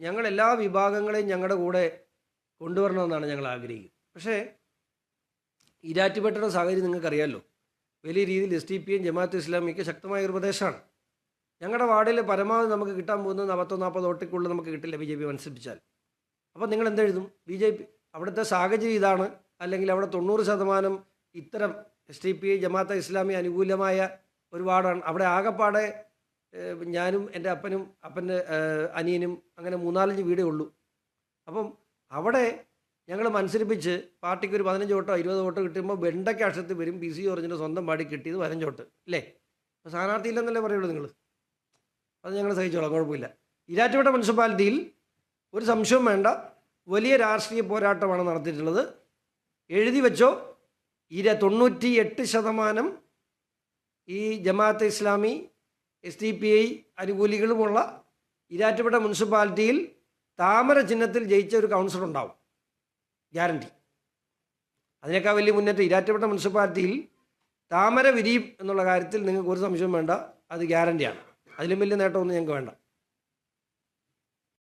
ഞങ്ങൾ എല്ലാ വിഭാഗങ്ങളെയും ഞങ്ങളുടെ കൂടെ കൊണ്ടുവരണമെന്നാണ് ഞങ്ങൾ ആഗ്രഹിക്കുന്നത്. പക്ഷേ ഇരാറ്റുപേട്ടയുടെ സാഹചര്യം നിങ്ങൾക്കറിയാമല്ലോ വലിയ രീതിയിൽ S T P M Jamaat ഇസ്ലാമിക്ക് ശക്തമായ ഒരു പ്രദേശമാണ്. ഞങ്ങളുടെ വാർഡിൽ പരമാവധി നമുക്ക് കിട്ടാൻ പോകുന്നത് നാൽപ്പത്തോ നാൽപ്പത് വോട്ടിക്കുള്ളിൽ നമുക്ക് കിട്ടില്ല ബി ജെ പി മത്സരിപ്പിച്ചാൽ. അപ്പോൾ നിങ്ങൾ എന്തെഴുതും? ബി ജെ പി അവിടുത്തെ സാഹചര്യം ഇതാണ്. അല്ലെങ്കിൽ അവിടെ തൊണ്ണൂറ് ശതമാനം ഇത്തരം S T P Jamaat Islami അനുകൂലമായ ഒരു വാർഡാണ്. അവിടെ ആകെപ്പാടെ ഞാനും എന്റെ അപ്പനും അപ്പന്റെ അനിയനും അങ്ങനെ മൂന്നാലഞ്ച് വീടേ ഉള്ളൂ. അപ്പം അവിടെ ഞങ്ങൾ മത്സരിപ്പിച്ച് പാർട്ടിക്ക് ഒരു പതിനഞ്ച് വോട്ടോ ഇരുപത് വോട്ടോ കിട്ടുമ്പോൾ വെണ്ടയ്ക്ക് അക്ഷരത്തിൽ വരും പി സി ജോർജിന്റെ സ്വന്തം പാടി കിട്ടിയത് പതിനഞ്ച് വോട്ട് അല്ലേ? അപ്പോൾ സ്ഥാനാർത്ഥി ഇല്ലെന്നല്ലേ പറയുള്ളൂ നിങ്ങൾ അത് ഞങ്ങൾ സഹിച്ചോളാം കുഴപ്പമില്ല. ഇരാറ്റുപേട്ട മുനിസിപ്പാലിറ്റിയിൽ ഒരു സംശയവും വേണ്ട. വലിയ രാഷ്ട്രീയ പോരാട്ടമാണ് നടത്തിയിട്ടുള്ളത്. എഴുതി വെച്ചോ ഇര തൊണ്ണൂറ്റി എട്ട് ശതമാനം ഈ Jamaat Islami S D P I അനുകൂലികളുമുള്ള Erattupetta മുനിസിപ്പാലിറ്റിയിൽ താമര ചിഹ്നത്തിൽ ജയിച്ച ഒരു കൗൺസിലർ ഉണ്ടാവും. ഗ്യാരണ്ടി അതിനേക്കാൾ വലിയ മുന്നേറ്റം ഇരാറ്റുപേട്ട മുനിസിപ്പാലിറ്റിയിൽ താമര വിരിയും എന്നുള്ള കാര്യത്തിൽ നിങ്ങൾക്ക് ഒരു സംശയവും വേണ്ട. അത് ഗ്യാരണ്ടിയാണ് അതിലും വലിയ നേട്ടമൊന്നും ഞങ്ങൾക്ക് വേണ്ട.